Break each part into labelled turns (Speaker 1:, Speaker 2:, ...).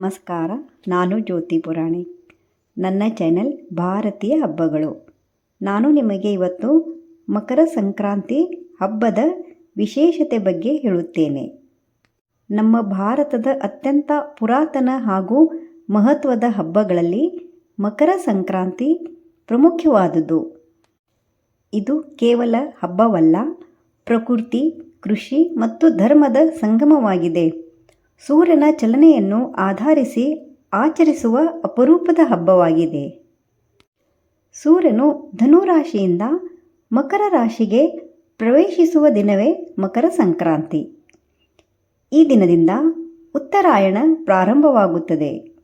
Speaker 1: ನಮಸ್ಕಾರ, ನಾನು ಜ್ಯೋತಿ ಪುರಾಣಿ. ನನ್ನ ಚಾನೆಲ್ ಭಾರತೀಯ ಹಬ್ಬಗಳು. ನಾನು ನಿಮಗೆ ಇವತ್ತು ಮಕರ ಸಂಕ್ರಾಂತಿ ಹಬ್ಬದ ವಿಶೇಷತೆ ಬಗ್ಗೆ ಹೇಳುತ್ತೇನೆ. ನಮ್ಮ ಭಾರತದ ಅತ್ಯಂತ ಪುರಾತನ ಹಾಗೂ ಮಹತ್ವದ ಹಬ್ಬಗಳಲ್ಲಿ ಮಕರ ಸಂಕ್ರಾಂತಿ ಪ್ರಮುಖವಾದುದು. ಇದು ಕೇವಲ ಹಬ್ಬವಲ್ಲ, ಪ್ರಕೃತಿ, ಕೃಷಿ ಮತ್ತು ಧರ್ಮದ ಸಂಗಮವಾಗಿದೆ. ಸೂರ್ಯನ ಚಲನೆಯನ್ನು ಆಧರಿಸಿ ಆಚರಿಸುವ ಅಪರೂಪದ ಹಬ್ಬವಾಗಿದೆ. ಸೂರ್ಯನು ಧನುರಾಶಿಯಿಂದ ಮಕರ ರಾಶಿಗೆ ಪ್ರವೇಶಿಸುವ ದಿನವೇ ಮಕರ ಸಂಕ್ರಾಂತಿ. ಈ ದಿನದಿಂದ ಉತ್ತರಾಯಣ ಪ್ರಾರಂಭವಾಗುತ್ತದೆ.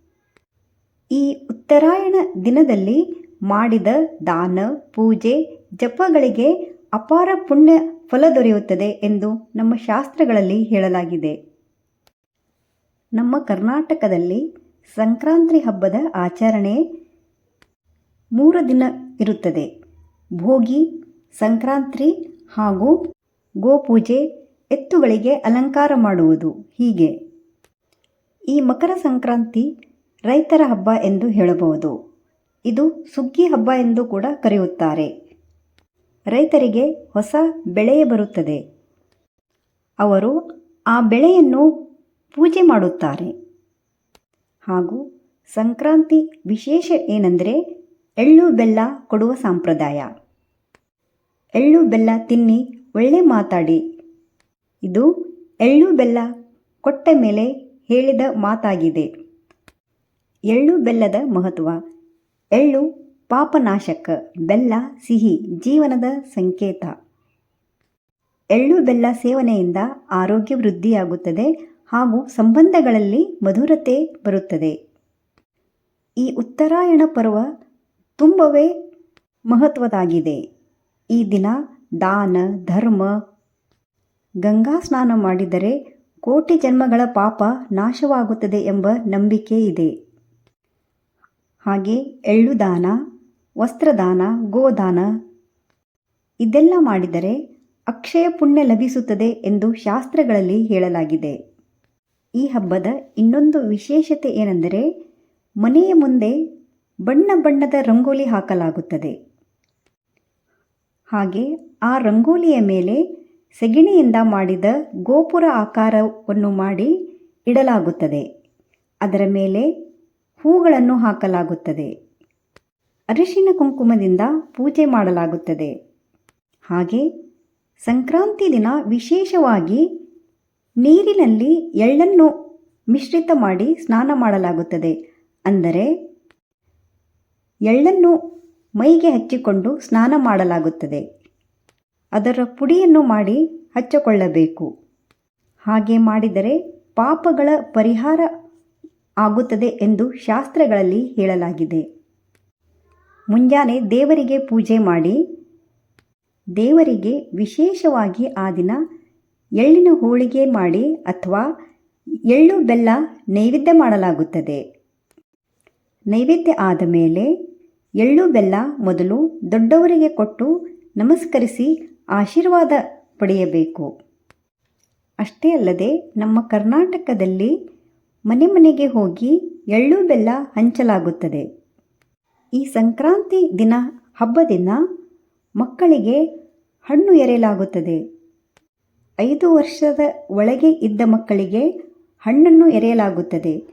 Speaker 1: ಈ ಉತ್ತರಾಯಣ ದಿನದಲ್ಲಿ ಮಾಡಿದ ದಾನ, ಪೂಜೆ, ಜಪಗಳಿಗೆ ಅಪಾರ ಪುಣ್ಯ ಫಲ ದೊರೆಯುತ್ತದೆ ಎಂದು ನಮ್ಮ ಶಾಸ್ತ್ರಗಳಲ್ಲಿ ಹೇಳಲಾಗಿದೆ. ನಮ್ಮ ಕರ್ನಾಟಕದಲ್ಲಿ ಸಂಕ್ರಾಂತಿ ಹಬ್ಬದ ಆಚರಣೆ ಮೂರು ದಿನ ಇರುತ್ತದೆ. ಭೋಗಿ ಸಂಕ್ರಾಂತಿ ಹಾಗೂ ಗೋಪೂಜೆ ಎತ್ತುಗಳಿಗೆ ಅಲಂಕಾರ ಮಾಡುವುದು ಹೀಗೆ. ಈ ಮಕರ ಸಂಕ್ರಾಂತಿ ರೈತರ ಹಬ್ಬ ಎಂದು ಹೇಳಬಹುದು. ಇದು ಸುಗ್ಗಿ ಹಬ್ಬ ಎಂದು ಕೂಡ ಕರೆಯುತ್ತಾರೆ. ರೈತರಿಗೆ ಹೊಸ ಬೆಳೆಯೇ ಬರುತ್ತದೆ. ಅವರು ಆ ಬೆಳೆಯನ್ನು ಪೂಜೆ ಮಾಡುತ್ತಾರೆ. ಹಾಗೂ ಸಂಕ್ರಾಂತಿ ವಿಶೇಷ ಏನೆಂದರೆ ಎಳ್ಳು ಬೆಲ್ಲ ಕೊಡುವ ಸಂಪ್ರದಾಯ. ಎಳ್ಳು ಬೆಲ್ಲ ತಿನ್ನಿ, ಒಳ್ಳೆ ಮಾತಾಡಿ. ಇದು ಎಳ್ಳು ಬೆಲ್ಲ ಕೊಟ್ಟ ಮೇಲೆ ಹೇಳಿದ ಮಾತಾಗಿದೆ. ಎಳ್ಳು ಬೆಲ್ಲದ ಮಹತ್ವ, ಎಳ್ಳು ಪಾಪನಾಶಕ, ಬೆಲ್ಲ ಸಿಹಿ, ಜೀವನದ ಸಂಕೇತ. ಎಳ್ಳು ಬೆಲ್ಲ ಸೇವನೆಯಿಂದ ಆರೋಗ್ಯ ವೃದ್ಧಿಯಾಗುತ್ತದೆ ಹಾಗೂ ಸಂಬಂಧಗಳಲ್ಲಿ ಮಧುರತೆ ಬರುತ್ತದೆ. ಈ ಉತ್ತರಾಯಣ ಪರ್ವ ತುಂಬವೇ ಮಹತ್ವದಾಗಿದೆ. ಈ ದಿನ ದಾನ, ಧರ್ಮ, ಗಂಗಾ ಸ್ನಾನ ಮಾಡಿದರೆ ಕೋಟಿ ಜನ್ಮಗಳ ಪಾಪ ನಾಶವಾಗುತ್ತದೆ ಎಂಬ ನಂಬಿಕೆ ಇದೆ. ಹಾಗೆ ಎಳ್ಳು ದಾನ ವಸ್ತ್ರದಾನ ಗೋದಾನ ಇದೆಲ್ಲ ಮಾಡಿದರೆ ಅಕ್ಷಯ ಪುಣ್ಯ ಲಭಿಸುತ್ತದೆ ಎಂದು ಶಾಸ್ತ್ರಗಳಲ್ಲಿ ಹೇಳಲಾಗಿದೆ. ಈ ಹಬ್ಬದ ಇನ್ನೊಂದು ವಿಶೇಷತೆ ಏನೆಂದರೆ ಮನೆಯ ಮುಂದೆ ಬಣ್ಣ ಬಣ್ಣದ ರಂಗೋಲಿ ಹಾಕಲಾಗುತ್ತದೆ. ಹಾಗೆ ಆ ರಂಗೋಲಿಯ ಮೇಲೆ ಸೆಗಣಿಯಿಂದ ಮಾಡಿದ ಗೋಪುರ ಆಕಾರವನ್ನು ಮಾಡಿ ಇಡಲಾಗುತ್ತದೆ. ಅದರ ಮೇಲೆ ಹೂಗಳನ್ನು ಹಾಕಲಾಗುತ್ತದೆ. ಅರಿಶಿನ ಕುಂಕುಮದಿಂದ ಪೂಜೆ ಮಾಡಲಾಗುತ್ತದೆ. ಹಾಗೆ ಸಂಕ್ರಾಂತಿ ದಿನ ವಿಶೇಷವಾಗಿ ನೀರಿನಲ್ಲಿ ಎಳ್ಳನ್ನು ಮಿಶ್ರಿತ ಮಾಡಿ ಸ್ನಾನ ಮಾಡಲಾಗುತ್ತದೆ. ಅಂದರೆ, ಎಳ್ಳನ್ನು ಮೈಗೆ ಹಚ್ಚಿಕೊಂಡು ಸ್ನಾನ ಮಾಡಲಾಗುತ್ತದೆ. ಅದರ ಪುಡಿಯನ್ನು ಮಾಡಿ ಹಚ್ಚಿಕೊಳ್ಳಬೇಕು. ಹಾಗೆ ಮಾಡಿದರೆ ಪಾಪಗಳ ಪರಿಹಾರ ಆಗುತ್ತದೆ ಎಂದು ಶಾಸ್ತ್ರಗಳಲ್ಲಿ ಹೇಳಲಾಗಿದೆ. ಮುಂಜಾನೆ ದೇವರಿಗೆ ಪೂಜೆ ಮಾಡಿ, ದೇವರಿಗೆ ವಿಶೇಷವಾಗಿ ಆ ದಿನ ಎಳ್ಳಿನ ಹೋಳಿಗೆ ಮಾಡಿ ಅಥವಾ ಎಳ್ಳು ಬೆಲ್ಲ ನೈವೇದ್ಯ ಮಾಡಲಾಗುತ್ತದೆ. ನೈವೇದ್ಯ ಆದ ಮೇಲೆ ಎಳ್ಳು ಬೆಲ್ಲ ಮೊದಲು ದೊಡ್ಡವರಿಗೆ ಕೊಟ್ಟು ನಮಸ್ಕರಿಸಿ ಆಶೀರ್ವಾದ ಪಡೆಯಬೇಕು. ಅಷ್ಟೇ ಅಲ್ಲದೆ ನಮ್ಮ ಕರ್ನಾಟಕದಲ್ಲಿ ಮನೆ ಮನೆಗೆ ಹೋಗಿ ಎಳ್ಳು ಬೆಲ್ಲ ಹಂಚಲಾಗುತ್ತದೆ. ಈ ಸಂಕ್ರಾಂತಿ ದಿನ ಹಬ್ಬದಿಂದ ಮಕ್ಕಳಿಗೆ ಹಣ್ಣು ಎರೆಯಲಾಗುತ್ತದೆ. ಐದು ವರ್ಷದ ಒಳಗೆ ಇದ್ದ ಮಕ್ಕಳಿಗೆ ಹಣ್ಣನ್ನು ಎರೆಯಲಾಗುತ್ತದೆ.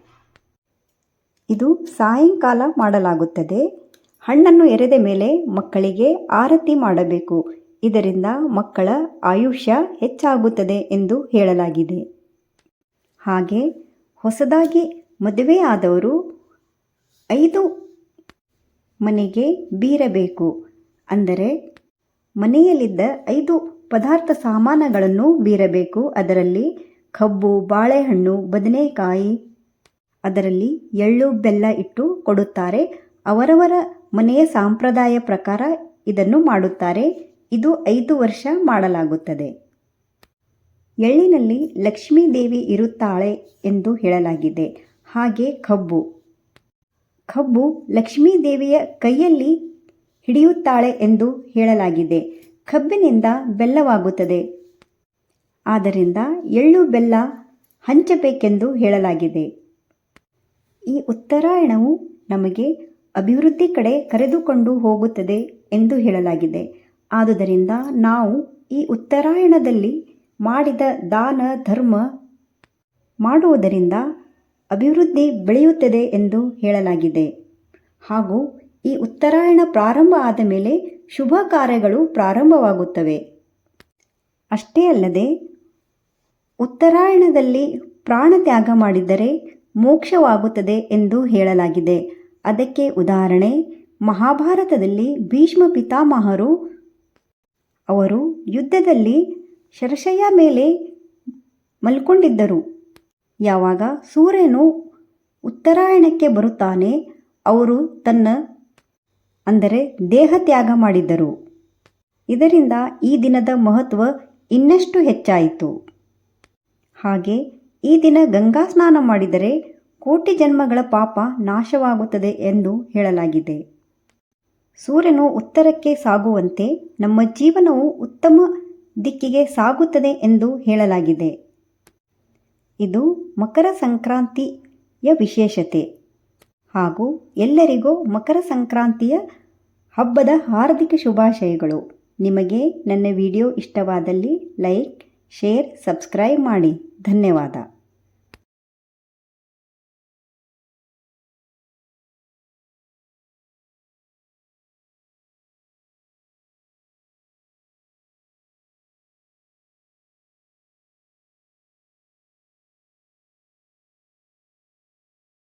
Speaker 1: ಇದು ಸಾಯಂಕಾಲ ಮಾಡಲಾಗುತ್ತದೆ. ಹಣ್ಣನ್ನು ಎರೆದ ಮೇಲೆ ಮಕ್ಕಳಿಗೆ ಆರತಿ ಮಾಡಬೇಕು. ಇದರಿಂದ ಮಕ್ಕಳ ಆಯುಷ್ಯ ಹೆಚ್ಚಾಗುತ್ತದೆ ಎಂದು ಹೇಳಲಾಗಿದೆ. ಹಾಗೆ ಹೊಸದಾಗಿ ಮದುವೆ ಆದವರು ಐದು ಮನೆಗೆ ಬೀರಬೇಕು. ಅಂದರೆ ಮನೆಯಲ್ಲಿದ್ದ ಐದು ಪದಾರ್ಥ ಸಾಮಾನುಗಳನ್ನು ಬೀರಬೇಕು. ಅದರಲ್ಲಿ ಕಬ್ಬು, ಬಾಳೆಹಣ್ಣು, ಬದನೆಕಾಯಿ, ಅದರಲ್ಲಿ ಎಳ್ಳು, ಬೆಲ್ಲ ಇಟ್ಟು ಕೊಡುತ್ತಾರೆ. ಅವರವರ ಮನೆಯ ಸಂಪ್ರದಾಯ ಪ್ರಕಾರ ಇದನ್ನು ಮಾಡುತ್ತಾರೆ. ಇದು ಐದು ವರ್ಷ ಮಾಡಲಾಗುತ್ತದೆ. ಎಳ್ಳಿನಲ್ಲಿ ಲಕ್ಷ್ಮೀ ದೇವಿ ಇರುತ್ತಾಳೆ ಎಂದು ಹೇಳಲಾಗಿದೆ. ಹಾಗೆ ಕಬ್ಬು. ಕಬ್ಬು ಲಕ್ಷ್ಮೀ ದೇವಿಯ ಕೈಯಲ್ಲಿ ಹಿಡಿಯುತ್ತಾಳೆ ಎಂದು ಹೇಳಲಾಗಿದೆ. ಕಬ್ಬಿನಿಂದ ಬೆಲ್ಲವಾಗುತ್ತದೆ. ಆದ್ದರಿಂದ ಎಳ್ಳು ಬೆಲ್ಲ ಹಂಚಬೇಕೆಂದು ಹೇಳಲಾಗಿದೆ. ಈ ಉತ್ತರಾಯಣವು ನಮಗೆ ಅಭಿವೃದ್ಧಿ ಕಡೆ ಕರೆದುಕೊಂಡು ಹೋಗುತ್ತದೆ ಎಂದು ಹೇಳಲಾಗಿದೆ. ಆದುದರಿಂದ ನಾವು ಈ ಉತ್ತರಾಯಣದಲ್ಲಿ ಮಾಡಿದ ದಾನ, ಧರ್ಮ ಮಾಡುವುದರಿಂದ ಅಭಿವೃದ್ಧಿ ಬೆಳೆಯುತ್ತದೆ ಎಂದು ಹೇಳಲಾಗಿದೆ. ಹಾಗೂ ಈ ಉತ್ತರಾಯಣ ಪ್ರಾರಂಭ ಆದ ಮೇಲೆ ಶುಭ ಕಾರ್ಯಗಳು ಪ್ರಾರಂಭವಾಗುತ್ತವೆ. ಅಷ್ಟೇ ಅಲ್ಲದೆ, ಉತ್ತರಾಯಣದಲ್ಲಿ ಪ್ರಾಣ ತ್ಯಾಗ ಮಾಡಿದರೆ ಮೋಕ್ಷವಾಗುತ್ತದೆ ಎಂದು ಹೇಳಲಾಗಿದೆ. ಅದಕ್ಕೆ ಉದಾಹರಣೆ, ಮಹಾಭಾರತದಲ್ಲಿ ಭೀಷ್ಮ ಪಿತಾಮಹರು ಅವರು ಯುದ್ಧದಲ್ಲಿ ಶರಶಯ್ಯ ಮೇಲೆ ಮಲ್ಕೊಂಡಿದ್ದರು. ಯಾವಾಗ ಸೂರ್ಯನು ಉತ್ತರಾಯಣಕ್ಕೆ ಬರುತ್ತಾನೆ, ಅವರು ತನ್ನ ಅಂದರೆ ದೇಹ ತ್ಯಾಗ ಮಾಡಿದ್ದರು. ಇದರಿಂದ ಈ ದಿನದ ಮಹತ್ವ ಇನ್ನಷ್ಟು ಹೆಚ್ಚಾಯಿತು. ಹಾಗೆ ಈ ದಿನ ಗಂಗಾ ಸ್ನಾನ ಮಾಡಿದರೆ ಕೋಟಿ ಜನ್ಮಗಳ ಪಾಪ ನಾಶವಾಗುತ್ತದೆ ಎಂದು ಹೇಳಲಾಗಿದೆ. ಸೂರ್ಯನು ಉತ್ತರಕ್ಕೆ ಸಾಗುವಂತೆ ನಮ್ಮ ಜೀವನವು ಉತ್ತಮ ದಿಕ್ಕಿಗೆ ಸಾಗುತ್ತದೆ ಎಂದು ಹೇಳಲಾಗಿದೆ. ಇದು ಮಕರ ಸಂಕ್ರಾಂತಿಯ ವಿಶೇಷತೆ. ಹಾಗೂ ಎಲ್ಲರಿಗೂ ಮಕರ ಸಂಕ್ರಾಂತಿಯ ಹಬ್ಬದ ಹಾರ್ದಿಕ ಶುಭಾಶಯಗಳು. ನಿಮಗೆ ನನ್ನ ವಿಡಿಯೋ ಇಷ್ಟವಾದಲ್ಲಿ ಲೈಕ್, ಶೇರ್, ಸಬ್ಸ್ಕ್ರೈಬ್ ಮಾಡಿ. ಧನ್ಯವಾದ.